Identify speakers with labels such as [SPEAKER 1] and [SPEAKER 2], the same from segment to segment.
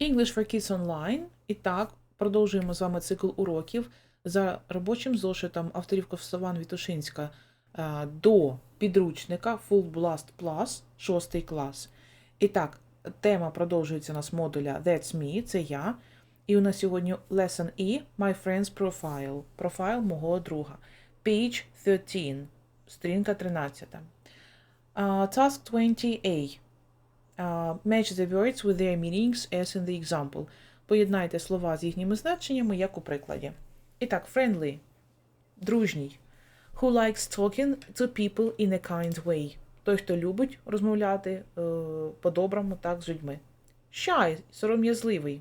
[SPEAKER 1] English for Kids Online. І так, продовжуємо з вами цикл уроків за робочим зошитом авторів Ковсован Вітушинська е, до підручника Full Blast Plus, 6 клас. І так, тема продовжується у нас модуля That's Me, це я. І у нас сьогодні lesson E, My Friend's Profile, профайл мого друга. Page 13, сторінка 13. Uh, task 20A. Uh, match the words with their meanings as in the example. Поєднайте слова з їхніми значеннями, як у прикладі. І так, friendly – дружній. Who likes talking to people in a kind way. Той, хто любить розмовляти е, по-доброму так з людьми. Shy – сором'язливий.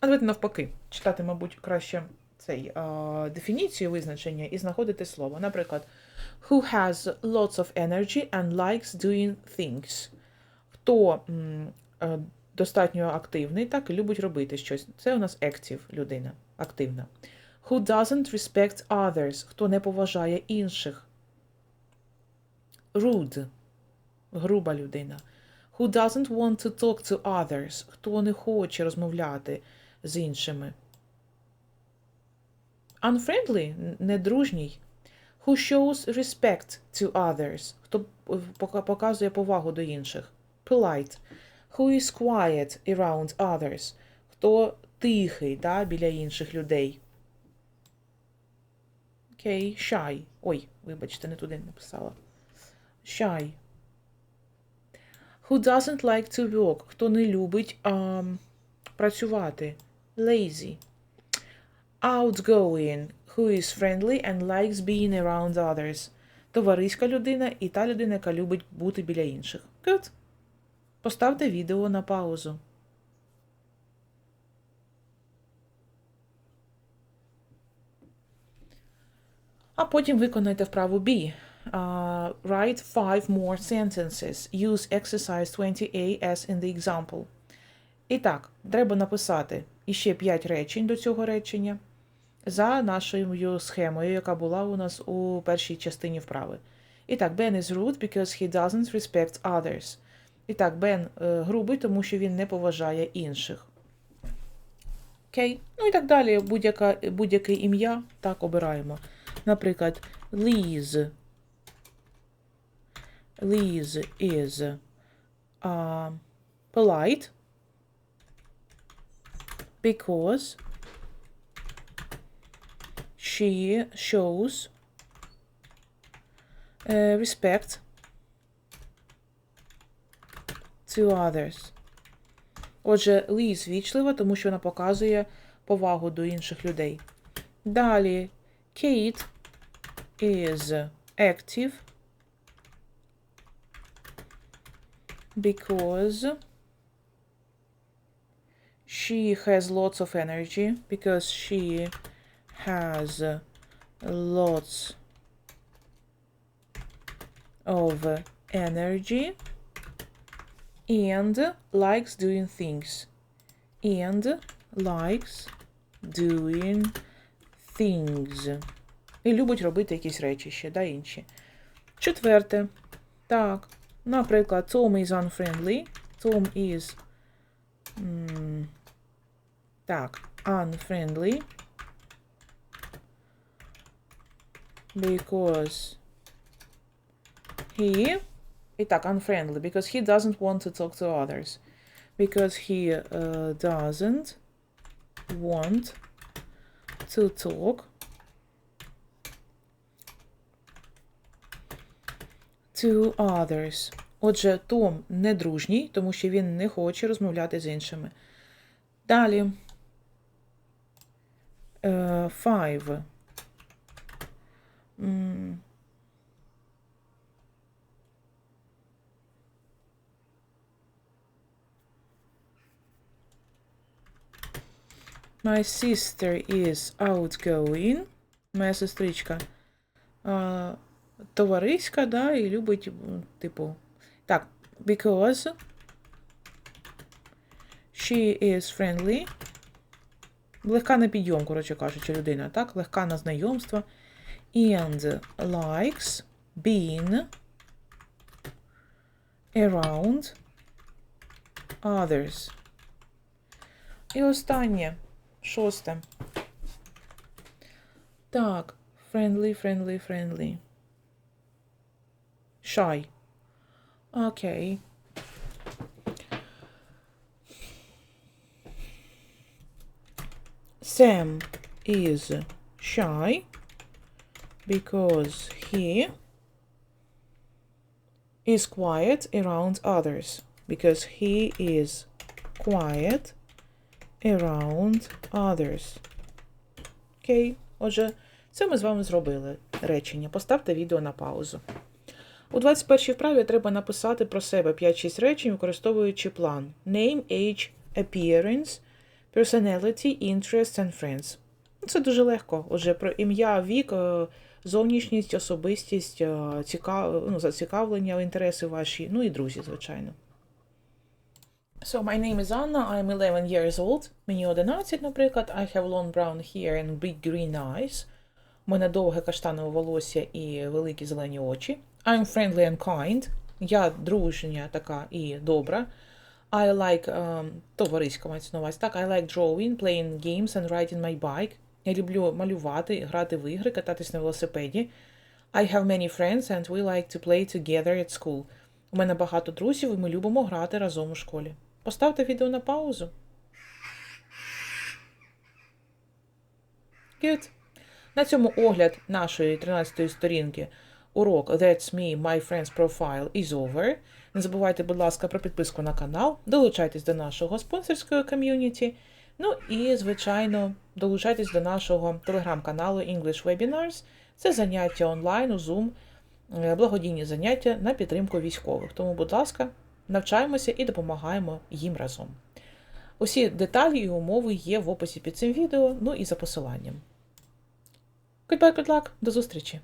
[SPEAKER 1] А давайте навпаки. Читати, мабуть, краще цей дефініцію визначення і знаходити слово. Наприклад, who has lots of energy and likes doing things. Хто е, достатньо активний, так і любить робити щось. Це у нас active людина, активна. Who doesn't respect others. Хто не поважає інших. Rude. Груба людина. Who doesn't want to talk to others. Хто не хоче розмовляти з іншими. Unfriendly – недружній. Who shows respect to others. Хто показує повагу до інших. Polite. Who is quiet around others. Хто тихий да, біля інших людей. Окей, shy. Ой, вибачте, не туди написала. Shy. Who doesn't like to work. Хто не любить ам, працювати. Lazy. Outgoing. Who is friendly and likes being around others. Товариська людина і та людина, яка любить бути біля інших. Good. Поставте відео на паузу. А потім виконайте вправу B. Uh, write five more sentences. Use exercise 20A as in the example. І так, треба написати іще 5 речень до цього речення за нашою схемою, яка була у нас у першій частині вправи. І так, Ben is rude because he doesn't respect others. І так, Бен грубий, тому що він не поважає інших. Окей. Ну і так далі. Будь-яке ім'я так обираємо. Наприклад, Liz. Liz is uh, polite because she shows uh, respect to others. Отже, Ліз вічлива, тому що вона показує повагу до інших людей. Далі, Kate is active because she has lots of energy because she has lots of energy and likes doing things and likes doing things. І любить робити якісь речі ще, да, інші. Четверте. Так. Наприклад, Tom is unfriendly. Tom is. м, так, unfriendly. Because he. І так, unfriendly. Because he doesn't want to talk to others. Because he uh, doesn't want to talk to others. Отже, Том недружній, тому що він не хоче розмовляти з іншими. Далі. Е, Five. My sister is outgoing. Моя сестричка товариська, да, і любить, типу. Так, because she is friendly. Легка на підйом, коротше кажучи, людина, так? Легка на знайомство. And likes being around others. І останнє, шосте. Так, friendly, friendly, friendly. Shy. Окей. Sam is shy Because he is quiet around others. Because he is quiet around others. Окей. Отже, це ми з вами зробили речення. Поставте відео на паузу. У 21 вправі треба написати про себе 5-6 речень, використовуючи план Name, age, appearance, personality, interests and friends. Це дуже легко. Отже, про ім'я, вік, е, зовнішність, особистість, е, цікав... ну, зацікавлення, інтереси ваші, ну і друзі, звичайно. So, my name is Anna, I'm 11 years old. Мені 11, наприклад. I have long brown hair and big green eyes. У мене довге каштанове волосся і великі зелені очі. I'm friendly and kind. Я дружня така і добра. I like um, товариська мається на увазі. Так, I like drawing, playing games and riding my bike. Я люблю малювати, грати в ігри, кататись на велосипеді. I have many friends and we like to play together at school. У мене багато друзів і ми любимо грати разом у школі. Поставте відео на паузу. Good. На цьому огляд нашої 13-ї сторінки урок That's Me, My Friends Profile is over. Не забувайте, будь ласка, про підписку на канал, долучайтесь до нашого спонсорського ком'юніті. Ну і, звичайно, долучайтесь до нашого телеграм-каналу English Webinars. Це заняття онлайн у Zoom, е, благодійні заняття на підтримку військових. Тому, будь ласка, навчаємося і допомагаємо їм разом. Усі деталі і умови є в описі під цим відео, ну і за посиланням. Goodbye, good luck, до зустрічі!